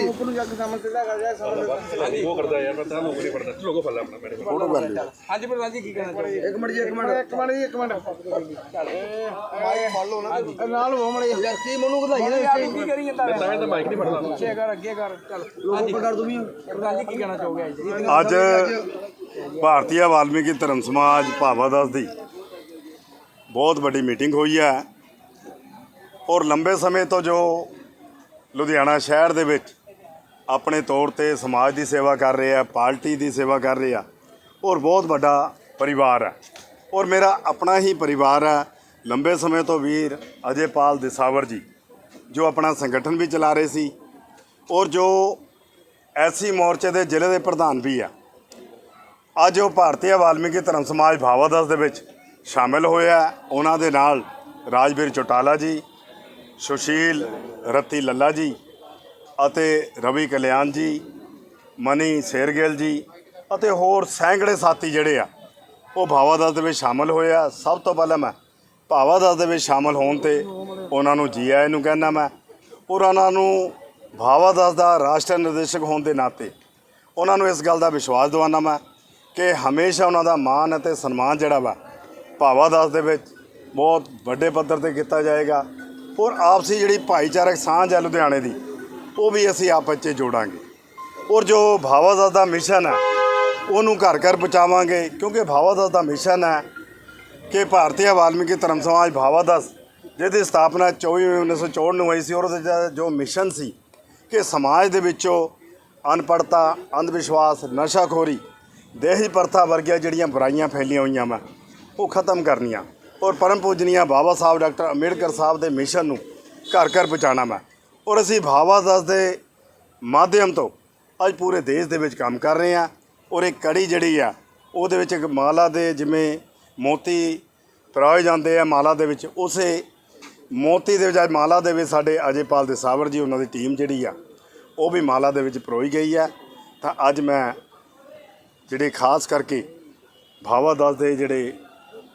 ਉੱਪਰ ਨੂੰ ਜਾ ਕੇ ਸਾਹਮਣੇ ਸਿੱਧਾ ਕਰ ਜਾ ਸਾਹਮਣੇ ਉਹ ਕਰਦਾ ਯਾਰ ਮੈਂ ਤਾਂ ਲੋਗੋ ਨਹੀਂ ਪੜਦਾ ਲੋਗੋ ਫੜ ਲੈ ਆਪਣਾ ਮੇਰੇ ਫੋਟੋ ਕਰ ਲਈ ਹਾਂਜੀ ਪ੍ਰਧਾਨ ਜੀ ਕੀ ਕਹਿਣਾ ਚਾਹੁੰਦੇ ਇੱਕ ਮਿੰਟ ਜੀ ਇੱਕ ਮਿੰਟ। ਇੱਕ ਮਿੰਟ ਜੀ ਇੱਕ ਮਿੰਟ। ਮਾਈਕ ਫੜ ਲਓ ਨਾ। ਨਾਲ ਹੋ ਮੜੇ ਯਾਰ ਕੀ ਮਨੂੰ ਵਧਾਈ ਨੇ ਕੀ ਕਰੀ ਜਾਂਦਾ? ਤਾਂ ਤਾਂ ਮਾਈਕ ਨਹੀਂ ਫੜਦਾ। ਅੱਗੇ ਕਰ ਅੱਗੇ ਕਰ ਚੱਲ। ਲੋਗੋ ਪਕੜ ਦੂੰ ਵੀ ਪ੍ਰਧਾਨ ਜੀ ਕੀ ਕਹਿਣਾ ਚਾਹੋਗੇ ਅੱਜ? ਭਾਰਤੀ ਵਾਲਮੀਕੀ ਧਰਮ ਸਮਾਜ ਭਾਵਾਦਾਸ ਦੀ ਬਹੁਤ ਵੱਡੀ ਮੀਟਿੰਗ ਹੋਈ ਹੈ ਔਰ ਲੰਬੇ ਸਮੇਂ ਤੋਂ ਜੋ ਲੁਧਿਆਣਾ ਸ਼ਹਿਰ ਦੇ ਵਿੱਚ ਆਪਣੇ ਤੌਰ ਤੇ ਸਮਾਜ ਦੀ ਸੇਵਾ ਕਰ ਰਹੇ ਆ, ਪਾਰਟੀ ਦੀ ਸੇਵਾ ਕਰ ਰਹੇ ਆ ਔਰ ਬਹੁਤ ਵੱਡਾ ਪਰਿਵਾਰ ਹੈ ਔਰ ਮੇਰਾ ਆਪਣਾ ਹੀ ਪਰਿਵਾਰ ਹੈ ਲੰਬੇ ਸਮੇਂ ਤੋਂ ਵੀਰ ਅਜੇਪਾਲ ਦਿਸਾਵਰ ਜੀ, ਜੋ ਆਪਣਾ ਸੰਗਠਨ ਵੀ ਚਲਾ ਰਹੇ ਸੀ ਔਰ ਜੋ ਐਸੀ ਮੋਰਚੇ ਦੇ ਜ਼ਿਲ੍ਹੇ ਦੇ ਪ੍ਰਧਾਨ ਵੀ ਆ। ਅੱਜ ਉਹ ਭਾਰਤੀ ਵਾਲਮੀਕੀ ਧਰਮ ਸਮਾਜ ਭਾਵਾਦਾਸ ਦੇ ਵਿੱਚ ਸ਼ਾਮਿਲ ਹੋਇਆ। ਉਹਨਾਂ ਦੇ ਨਾਲ ਰਾਜਵੀਰ ਚੌਟਾਲਾ ਜੀ, ਸੁਸ਼ੀਲ ਰਤੀ ਲੱਲਾ ਜੀ ਅਤੇ ਰਵੀ ਕਲਿਆਣ ਜੀ, ਮਨੀ ਸ਼ੇਰਗਿੱਲ ਜੀ ਅਤੇ ਹੋਰ ਸੈਂਕੜੇ ਸਾਥੀ ਜਿਹੜੇ ਆ, ਉਹ ਭਾਵਾਦਾਸ ਦੇ ਵਿੱਚ ਸ਼ਾਮਿਲ ਹੋਏ ਆ। ਸਭ ਤੋਂ ਪਹਿਲਾਂ ਮੈਂ ਭਾਵਾਦਾਸ ਦੇ ਵਿੱਚ ਸ਼ਾਮਿਲ ਹੋਣ ਤੇ ਉਹਨਾਂ ਨੂੰ ਜੀ ਆਇਆਂ ਨੂੰ ਕਹਿਣਾ ਮੈਂ। ਔਰ ਉਹਨਾਂ ਨੂੰ ਭਾਵਾਦਾਸ ਦਾ ਰਾਸ਼ਟਰ ਨਿਰਦੇਸ਼ਕ ਹੋਣ ਦੇ ਨਾਤੇ ਉਹਨਾਂ ਨੂੰ ਇਸ ਗੱਲ ਦਾ ਵਿਸ਼ਵਾਸ ਦਿਵਾਉਣਾ ਮੈਂ ਕਿ ਹਮੇਸ਼ਾ ਉਹਨਾਂ ਦਾ ਮਾਣ ਅਤੇ ਸਨਮਾਨ ਜਿਹੜਾ ਵਾ ਭਾਵਾਦਾਸ ਦੇ ਵਿੱਚ ਬਹੁਤ ਵੱਡੇ ਪੱਧਰ ਤੇ ਕੀਤਾ ਜਾਏਗਾ। ਔਰ ਆਪਸੀ ਜਿਹੜੀ ਭਾਈਚਾਰਕ ਸਾਂਝ ਹੈ ਲੁਧਿਆਣੇ ਦੀ ਉਹ ਵੀ ਅਸੀਂ ਆਪਸ 'ਚ ਜੋੜਾਂਗੇ। ਔਰ ਜੋ ਭਾਵਾਦਾਸ ਦਾ ਮਿਸ਼ਨ ਹੈ, ਉਹਨੂੰ ਘਰ ਘਰ ਪਹੁੰਚਾਵਾਂਗੇ, ਕਿਉਂਕਿ ਭਾਵਾਦਾਸ ਦਾ ਮਿਸ਼ਨ ਹੈ ਕਿ ਭਾਰਤੀ ਵਾਲਮੀਕੀ ਧਰਮ ਸਮਾਜ ਭਾਵਾਦਾਸ ਜਿਹਦੀ ਸਥਾਪਨਾ 24 1964 ਨੂੰ ਹੋਈ ਸੀ, ਔਰ ਉਹਦਾ ਜੋ ਮਿਸ਼ਨ ਸੀ ਕਿ ਸਮਾਜ ਦੇ ਵਿੱਚੋਂ ਅਨਪੜਤਾ ਅੰਧ ਵਿਸ਼ਵਾਸ ਨਸ਼ਾਖੋਰੀ, ਦੇਹੀ ਪ੍ਰਥਾ ਵਰਗੀਆਂ ਜਿਹੜੀਆਂ ਬੁਰਾਈਆਂ ਫੈਲੀਆਂ ਹੋਈਆਂ ਵਾ, ਉਹ ਖਤਮ ਕਰਨੀਆਂ। ਔਰ ਪਰਮ ਪੂਜਨੀਆ ਬਾਬਾ ਸਾਹਿਬ ਡਾਕਟਰ ਅੰਬੇਡਕਰ ਸਾਹਿਬ ਦੇ ਮਿਸ਼ਨ ਨੂੰ ਘਰ ਘਰ ਪਹੁੰਚਾਉਣਾ ਮੈਂ ਔਰ ਅਸੀਂ ਭਾਵਾਦਾਸ ਦੇ ਮਾਧਿਅਮ ਤੋਂ ਅੱਜ ਪੂਰੇ ਦੇਸ਼ ਦੇ ਵਿੱਚ ਕੰਮ ਕਰ ਰਹੇ ਹਾਂ ਔਰ ਇਹ ਕੜੀ ਜਿਹੜੀ ਆ, ਉਹਦੇ ਵਿੱਚ ਇੱਕ ਮਾਲਾ ਦੇ ਜਿਵੇਂ ਮੋਤੀ ਪਰਾਏ ਜਾਂਦੇ ਆ ਮਾਲਾ ਦੇ ਵਿੱਚ, ਉਸੇ ਮੋਤੀ ਦੇ ਵਿੱਚ ਅੱਜ ਮਾਲਾ ਦੇ ਵਿੱਚ ਸਾਡੇ ਅਜੇਪਾਲ ਦੇ ਸਾਵਰ ਜੀ, ਉਹਨਾਂ ਦੀ ਟੀਮ ਜਿਹੜੀ ਆ, ਉਹ ਵੀ ਮਾਲਾ ਦੇ ਵਿੱਚ ਪਰੋਈ ਗਈ ਹੈ ਤਾਂ ਅੱਜ ਮੈਂ ਜਿਹੜੇ ਖਾਸ ਕਰਕੇ ਭਾਵਾਦਾਸ ਦੇ ਜਿਹੜੇ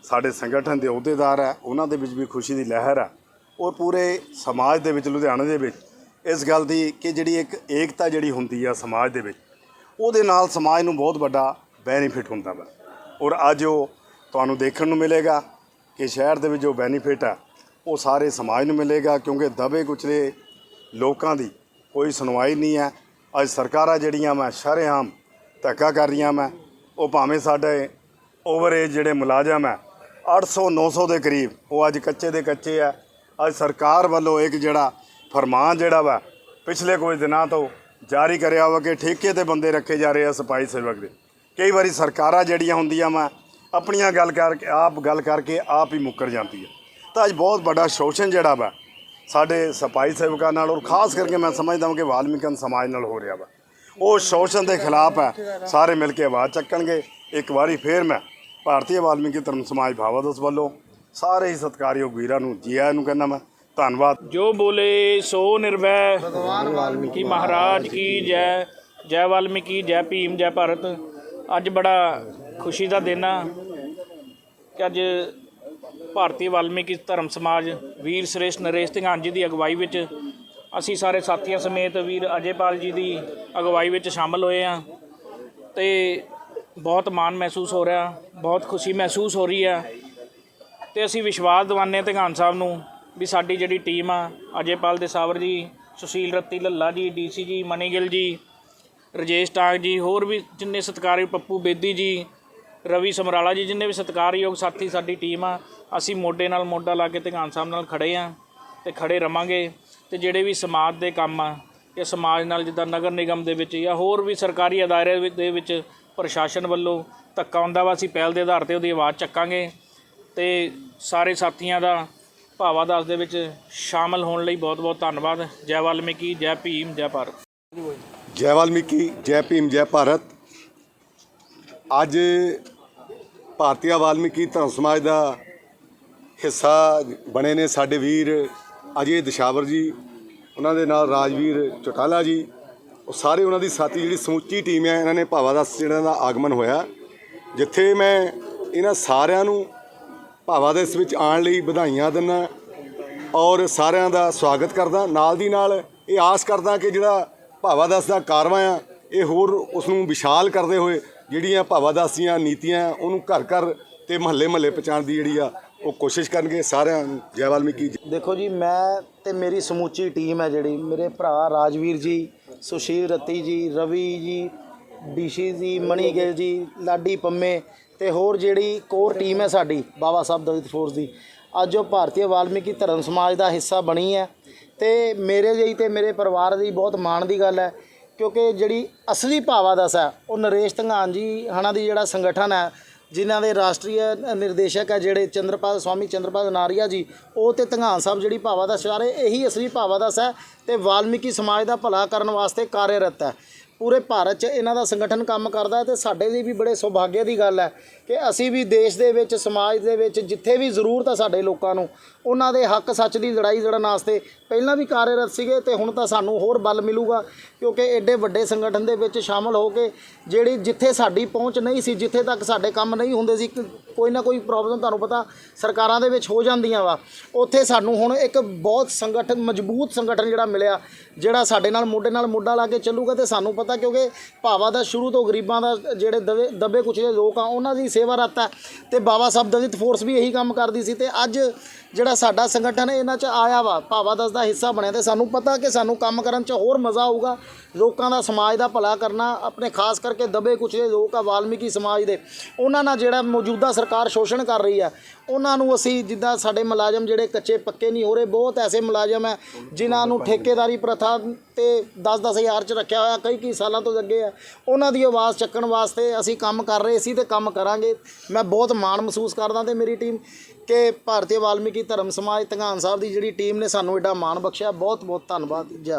ਸਾਡੇ ਸੰਗਠਨ ਦੇ ਅਹੁਦੇਦਾਰ ਆ, ਉਹਨਾਂ ਦੇ ਵਿੱਚ ਵੀ ਖੁਸ਼ੀ ਦੀ ਲਹਿਰ ਆ। ਔਰ ਪੂਰੇ ਸਮਾਜ ਦੇ ਵਿੱਚ, ਲੁਧਿਆਣੇ ਦੇ ਵਿੱਚ, ਇਸ ਗੱਲ ਦੀ ਕਿ ਜਿਹੜੀ ਇੱਕ ਏਕਤਾ ਜਿਹੜੀ ਹੁੰਦੀ ਆ ਸਮਾਜ ਦੇ ਵਿੱਚ, ਉਹਦੇ ਨਾਲ ਸਮਾਜ ਨੂੰ ਬਹੁਤ ਵੱਡਾ ਬੈਨੀਫਿਟ ਹੁੰਦਾ ਵਾ। ਔਰ ਅੱਜ ਉਹ ਤੁਹਾਨੂੰ ਦੇਖਣ ਨੂੰ ਮਿਲੇਗਾ ਕਿ ਸ਼ਹਿਰ ਦੇ ਵਿੱਚ ਜੋ ਬੈਨੀਫਿਟ ਆ, ਉਹ ਸਾਰੇ ਸਮਾਜ ਨੂੰ ਮਿਲੇਗਾ, ਕਿਉਂਕਿ ਦਬੇ ਕੁਚਲੇ ਲੋਕਾਂ ਦੀ ਕੋਈ ਸੁਣਵਾਈ ਨਹੀਂ ਹੈ। ਅੱਜ ਸਰਕਾਰਾਂ ਜਿਹੜੀਆਂ ਮੈਂ ਸ਼ਰੇਆਮ ਧੱਕਾ ਕਰ ਰਹੀਆਂ ਮੈਂ ਉਹ ਭਾਵੇਂ ਸਾਡੇ ਓਵਰ ਏਜ ਜਿਹੜੇ ਮੁਲਾਜ਼ਮ ਹੈ 800 900 ਦੇ ਕਰੀਬ, ਉਹ ਅੱਜ ਕੱਚੇ ਦੇ ਕੱਚੇ ਆ। ਅੱਜ ਸਰਕਾਰ ਵੱਲੋਂ ਇੱਕ ਜਿਹੜਾ ਫਰਮਾਨ ਜਿਹੜਾ ਵਾ, ਪਿਛਲੇ ਕੁਝ ਦਿਨਾਂ ਤੋਂ ਜਾਰੀ ਕਰਿਆ ਵਾ ਕਿ ਠੇਕੇ ਤੇ ਬੰਦੇ ਰੱਖੇ ਜਾ ਰਹੇ ਆ ਸਪਾਈ ਸੇਵਕ ਦੇ। ਕਈ ਵਾਰੀ ਸਰਕਾਰਾਂ ਜਿਹੜੀਆਂ ਹੁੰਦੀਆਂ ਵਾ, ਆਪਣੀਆਂ ਗੱਲ ਕਰਕੇ ਆਪ ਗੱਲ ਕਰਕੇ ਆਪ ਹੀ ਮੁੱਕਰ ਜਾਂਦੀ ਹੈ ਤਾਂ ਅੱਜ ਬਹੁਤ ਵੱਡਾ ਸ਼ੋਸ਼ਣ ਜਿਹੜਾ ਵਾ, ਸਾਡੇ ਸਪਾਈ ਸੇਵਕਾਂ ਨਾਲ ਔਰ ਖਾਸ ਕਰਕੇ ਮੈਂ ਸਮਝਦਾ ਹਾਂ ਕਿ ਵਾਲਮੀਕਨ ਸਮਾਜ ਨਾਲ ਹੋ ਰਿਹਾ ਵਾ। ਉਹ ਸ਼ੋਸ਼ਣ ਦੇ ਖਿਲਾਫ ਹੈ ਸਾਰੇ ਮਿਲ ਕੇ ਆਵਾਜ਼ ਚੱਕਣਗੇ। ਇੱਕ ਵਾਰੀ ਫੇਰ ਮੈਂ ਭਾਰਤੀ ਵਾਲਮੀਕੀ ਧਰਮ ਸਮਾਜ ਭਾਵਾਦਸ ਵੱਲੋਂ ਸਾਰੇ ਹੀ ਸਤਿਕਾਰਯੋਗ ਵੀਰਾਂ ਨੂੰ ਜੀ ਆਇਆਂ ਨੂੰ ਕਹਿੰਦਾ ਮੈਂ ਧੰਨਵਾਦ। ਜੋ ਬੋਲੇ ਸੋ ਨਿਰਵੈ। ਭਗਵਾਨ ਵਾਲਮੀਕੀ ਮਹਾਰਾਜ ਕੀ ਜੈ। ਜੈ। ਵਾਲਮੀਕੀ ਜੈ ਭੀਮ ਜੈ ਭਾਰਤ। ਅੱਜ ਬੜਾ ਖੁਸ਼ੀ ਦਾ ਦਿਨ ਆ ਕਿ ਅੱਜ ਭਾਰਤੀ ਵਾਲਮੀਕੀ ਧਰਮ ਸਮਾਜ ਵੀਰ ਸ੍ਰੇਸ਼ਟ ਨਰੇਸ਼ ਸਿੰਘਾਂ ਜੀ ਦੀ ਅਗਵਾਈ ਵਿੱਚ ਅਸੀਂ ਸਾਰੇ ਸਾਥੀਆਂ ਸਮੇਤ ਵੀਰ ਅਜੇਪਾਲ ਜੀ ਦੀ ਅਗਵਾਈ ਵਿੱਚ ਸ਼ਾਮਲ ਹੋਏ ਆ ਤੇ ਬਹੁਤ ਮਾਣ ਮਹਿਸੂਸ ਹੋ ਰਿਹਾ ਬਹੁਤ ਖੁਸ਼ੀ ਮਹਿਸੂਸ ਹੋ ਰਹੀ ਆ। ਤੇ ਅਸੀਂ ਵਿਸ਼ਵਾਸ ਦਿਵਾਉਂਦੇ ਹਾਂ ਧੰਗਾਨ ਸਾਹਿਬ ਨੂੰ ਵੀ ਸਾਡੀ ਜਿਹੜੀ ਟੀਮ ਆ, ਅਜੇਪਾਲ ਦੇ ਸਾਵਰ ਜੀ, ਸੁਸ਼ੀਲ ਰੱਤੀ, ਲੱਲਾ ਜੀ ਡੀਸੀ ਜੀ, ਮਨੀਗਿਲ ਜੀ, ਰਜੇਸ਼ ਟਾਂਗ ਜੀ, ਹੋਰ ਵੀ ਜਿੰਨੇ ਸਤਿਕਾਰਯੋਗ ਪੱਪੂ ਬੇਦੀ ਜੀ, ਰਵੀ ਸਮਰਾਲਾ ਜੀ, ਜਿੰਨੇ ਵੀ ਸਤਿਕਾਰਯੋਗ ਸਾਥੀ ਸਾਡੀ ਟੀਮ ਆ, ਅਸੀਂ ਮੋਢੇ ਨਾਲ ਮੋਢਾ ਲਾ ਕੇ ਧੰਗਾਨ ਸਾਹਿਬ ਨਾਲ ਖੜੇ ਆ ਤੇ ਖੜੇ ਰਵਾਂਗੇ ਤੇ ਜਿਹੜੇ ਵੀ ਸਮਾਜ ਦੇ ਕੰਮ ਆ ਜਾਂ ਸਮਾਜ ਨਾਲ ਜਿੱਦਾਂ ਨਗਰ ਨਿਗਮ ਦੇ ਵਿੱਚ ਜਾਂ ਹੋਰ ਵੀ ਸਰਕਾਰੀ ਅਦਾਰੇ ਵਿੱਚ- ਦੇ ਵਿੱਚ ਪ੍ਰਸ਼ਾਸਨ ਵੱਲੋਂ ਧੱਕਾ ਹੁੰਦਾ ਵਾ, ਅਸੀਂ ਪਹਿਲ ਦੇ ਆਧਾਰ ਤੇ ਉਹਦੀ ਆਵਾਜ਼ ਚੱਕਾਂਗੇ। ਤੇ ਸਾਰੇ ਸਾਥੀਆਂ ਦਾ ਭਾਵਾਦਾਸ ਦੇ ਵਿੱਚ ਸ਼ਾਮਲ ਹੋਣ ਲਈ ਬਹੁਤ-ਬਹੁਤ ਧੰਨਵਾਦ। ਜੈ ਵਾਲਮੀਕੀ, ਜੈ ਭੀਮ, ਜੈ ਭਾਰਤ। ਜੈ ਵਾਲਮੀਕੀ, ਜੈ ਭੀਮ, ਜੈ ਭਾਰਤ। ਅੱਜ ਭਾਰਤੀ ਵਾਲਮੀਕੀ ਧਰਮ ਸਮਾਜ ਦਾ ਹਿੱਸਾ ਬਣੇ ਨੇ ਸਾਡੇ ਵੀਰ ਅਜੇ ਦਸ਼ਾਵਰ ਜੀ, ਉਹਨਾਂ ਦੇ ਨਾਲ ਰਾਜਵੀਰ ਚੌਟਾਲਾ ਜੀ। ਉਹ ਸਾਰੇ ਉਹਨਾਂ ਦੀ ਸਾਥੀ ਜਿਹੜੀ ਸਮੁੱਚੀ ਟੀਮ ਹੈ, ਇਹਨਾਂ ਨੇ ਭਾਵਾ ਦਾਸ ਜਿਹੜਾ ਦਾ ਆਗਮਨ ਹੋਇਆ। ਜਿੱਥੇ ਮੈਂ ਇਹਨਾਂ ਸਾਰਿਆਂ ਨੂੰ ਭਾਵਾ ਦੇ ਇਸ ਵਿੱਚ ਆਉਣ ਲਈ ਵਧਾਈਆਂ ਦਿੰਦਾ ਔਰ ਸਾਰਿਆਂ ਦਾ ਸਵਾਗਤ ਕਰਦਾ। ਨਾਲ ਦੀ ਨਾਲ ਇਹ ਆਸ ਕਰਦਾ ਕਿ ਜਿਹੜਾ ਭਾਵਾਦਾਸ ਦਾ ਕਾਰਵਾ ਆ, ਇਹ ਹੋਰ ਉਸ ਨੂੰ ਵਿਸ਼ਾਲ ਕਰਦੇ ਹੋਏ ਜਿਹੜੀਆਂ ਭਾਵਾਦਾਸ ਦੀਆਂ ਨੀਤੀਆਂ ਉਹਨੂੰ ਘਰ ਘਰ ਤੇ ਮਹੱਲੇ ਮਹੱਲੇ ਪਹੁੰਚਾਉਣ ਦੀ ਜਿਹੜੀ ਆ ਉਹ ਕੋਸ਼ਿਸ਼ ਕਰਨਗੇ। ਸਾਰਿਆਂ ਨੂੰ ਜੈ ਵਾਲਮੀਕੀ। ਜੀ ਦੇਖੋ ਜੀ, ਮੈਂ ਤੇ ਮੇਰੀ ਸਮੁੱਚੀ ਟੀਮ ਹੈ ਜਿਹੜੀ, ਮੇਰੇ ਭਰਾ ਰਾਜਵੀਰ ਜੀ, ਸੁਸ਼ੀਲ ਰੱਤੀ ਜੀ, ਰਵੀ ਜੀ, ਡੀਸ਼ੀ ਜੀ, ਮਣੀ ਗਿੱਲ ਜੀ, ਲਾਡੀ ਪੰਮੇ ਤੇ ਹੋਰ ਜਿਹੜੀ ਕੋਰ ਟੀਮ ਹੈ ਸਾਡੀ, ਬਾਬਾ ਸਾਹਿਬ ਦਲਿਤ ਫੋਰਸ ਦੀ, ਅੱਜ ਉਹ ਭਾਰਤੀ ਵਾਲਮੀਕੀ ਧਰਮ ਸਮਾਜ ਦਾ ਹਿੱਸਾ ਬਣੀ ਹੈ। ਤੇ ਮੇਰੇ ਲਈ ਤੇ ਮੇਰੇ ਪਰਿਵਾਰ ਲਈ ਬਹੁਤ ਮਾਣ ਦੀ ਗੱਲ ਹੈ, ਕਿਉਂਕਿ ਜਿਹੜੀ ਅਸਲੀ ਭਾਵਾਦਸ ਹੈ, ਉਹ ਨਰੇਸ਼ ਧੰਗਾਨ ਜੀ ਹਣਾ ਦੀ ਜਿਹੜਾ ਸੰਗਠਨ ਹੈ, ਜਿਨ੍ਹਾਂ ਦੇ ਰਾਸ਼ਟਰੀ ਨਿਰਦੇਸ਼ਕ ਹੈ ਜਿਹੜੇ ਚੰਦਰਪਾਲ, ਸਵਾਮੀ ਚੰਦਰਪਾਲ ਨਾਰੀਆ ਜੀ, ਉਹ ਤੇ ਧੰਗਾਨ ਸਾਹਿਬ ਜਿਹੜੀ ਭਾਵਾ ਦਾ ਸਾਰੇ ਇਹੀ ਅਸਲੀ ਭਾਵਾ ਦਾ ਹੈ ਤੇ ਵਾਲਮੀਕੀ ਸਮਾਜ ਦਾ ਭਲਾ ਕਰਨ ਵਾਸਤੇ ਕਾਰਜਰਤ ਹੈ। ਪੂਰੇ ਭਾਰਤ 'ਚ ਇਹਨਾਂ ਦਾ ਸੰਗਠਨ ਕੰਮ ਕਰਦਾ ਹੈ ਤੇ ਸਾਡੇ ਲਈ ਵੀ ਬੜੇ ਸੌਭਾਗਿਆ ਦੀ ਗੱਲ ਹੈ ਕਿ ਅਸੀਂ ਵੀ ਦੇਸ਼ ਦੇ ਵਿੱਚ, ਸਮਾਜ ਦੇ ਵਿੱਚ ਜਿੱਥੇ ਵੀ ਜ਼ਰੂਰਤ ਹੈ ਸਾਡੇ ਲੋਕਾਂ ਨੂੰ, ਉਹਨਾਂ ਦੇ ਹੱਕ ਸੱਚ ਦੀ ਲੜਾਈ ਲੜਨ ਵਾਸਤੇ ਪਹਿਲਾਂ ਵੀ ਕਾਰਜਰਤ ਸੀਗੇ ਤੇ ਹੁਣ ਤਾਂ ਸਾਨੂੰ ਹੋਰ ਬਲ ਮਿਲੂਗਾ ਕਿਉਂਕਿ ਐਡੇ ਵੱਡੇ ਸੰਗਠਨ ਦੇ ਵਿੱਚ ਸ਼ਾਮਲ ਹੋ ਕੇ ਜਿਹੜੀ ਜਿੱਥੇ ਸਾਡੀ ਪਹੁੰਚ ਨਹੀਂ ਸੀ, ਜਿੱਥੇ ਤੱਕ ਸਾਡੇ ਕੰਮ ਨਹੀਂ ਹੁੰਦੇ ਸੀ, ਕੋਈ ਨਾ ਕੋਈ ਪ੍ਰੋਬਲਮ ਤੁਹਾਨੂੰ ਪਤਾ ਸਰਕਾਰਾਂ ਦੇ ਵਿੱਚ ਹੋ ਜਾਂਦੀਆਂ ਵਾ। ਉੱਥੇ ਸਾਨੂੰ ਹੁਣ ਇੱਕ ਬਹੁਤ ਸੰਗਠਨ ਮਜ਼ਬੂਤ ਸੰਗਠਨ ਜਿਹੜਾ ਮਿਲਿਆ, ਜਿਹੜਾ ਸਾਡੇ ਨਾਲ ਮੋਢੇ ਨਾਲ ਮੋਢਾ ਲਾ ਕੇ ਚੱਲੂਗਾ ਤੇ ਸਾਨੂੰ ਪਤਾ ਕਿਉਂਕਿ ਭਾਵਾ ਦਾ ਸ਼ੁਰੂ ਤੋਂ ਗਰੀਬਾਂ ਦਾ ਜਿਹੜੇ ਦਵੇ ਦੱਬੇ ਕੁਚਲੇ ਲੋਕ ਆ, ਉਹਨਾਂ ਦੀ ਸੇਵਾ ਰਤ ਹੈ ਤੇ ਬਾਬਾ ਸਾਹਿਬ ਦਲਿਤ ਫੋਰਸ ਵੀ ਇਹੀ ਕੰਮ ਕਰਦੀ ਸੀ ਤੇ ਅੱਜ ਜਿਹੜਾ ਸਾਡਾ ਸੰਗਠਨ ਹੈ, ਇਹਨਾਂ 'ਚ ਆਇਆ ਵਾ, ਭਾਵਾ ਦਸ ਦਾ ਹਿੱਸਾ ਬਣਿਆ ਤੇ ਸਾਨੂੰ ਪਤਾ ਕਿ ਸਾਨੂੰ ਕੰਮ ਕਰਨ 'ਚ ਹੋਰ ਮਜ਼ਾ ਆਊਗਾ। ਲੋਕਾਂ ਦਾ ਸਮਾਜ ਦਾ ਭਲਾ ਕਰਨਾ, ਆਪਣੇ ਖਾਸ ਕਰਕੇ ਦਬੇ ਕੁਚਲੇ ਲੋਕ ਆ, ਵਾਲਮੀਕੀ ਸਮਾਜ ਦੇ, ਉਹਨਾਂ ਨਾਲ ਜਿਹੜਾ ਮੌਜੂਦਾ ਸਰਕਾਰ ਸ਼ੋਸ਼ਣ ਕਰ ਰਹੀ ਆ, ਉਹਨਾਂ ਨੂੰ ਅਸੀਂ ਜਿੱਦਾਂ ਸਾਡੇ ਮੁਲਾਜ਼ਮ ਜਿਹੜੇ ਕੱਚੇ ਪੱਕੇ ਨਹੀਂ ਹੋ ਰਹੇ, ਬਹੁਤ ਐਸੇ ਮੁਲਾਜ਼ਮ ਹੈ ਜਿਨ੍ਹਾਂ ਨੂੰ ਠੇਕੇਦਾਰੀ ਪ੍ਰਥਾ ਤੇ 10-10 ਹਜ਼ਾਰ ਚ ਰੱਖਿਆ ਹੋਇਆ, ਕਈ ਕਈ ਸਾਲਾਂ ਤੋਂ ਅੱਗੇ ਆ। ਉਹਨਾਂ ਦੀ ਆਵਾਜ਼ ਚੱਕਣ ਵਾਸਤੇ ਅਸੀਂ ਕੰਮ ਕਰ ਰਹੇ ਸੀ ਤੇ ਕੰਮ ਕਰਾਂਗੇ। ਮੈਂ ਬਹੁਤ ਮਾਣ ਮਹਿਸੂਸ ਕਰਦਾ ਤੇ ਮੇਰੀ ਟੀਮ ਕਿ ਭਾਰਤੀ ਵਾਲਮੀਕੀ ਧਰਮ ਸਮਾਜ, ਧੰਗਾਨ ਸਾਹਿਬ ਦੀ ਜਿਹੜੀ ਟੀਮ ਨੇ ਸਾਨੂੰ ਐਡਾ ਮਾਣ ਬਖਸ਼ਿਆ। ਬਹੁਤ ਬਹੁਤ ਧੰਨਵਾਦ। ਜੈ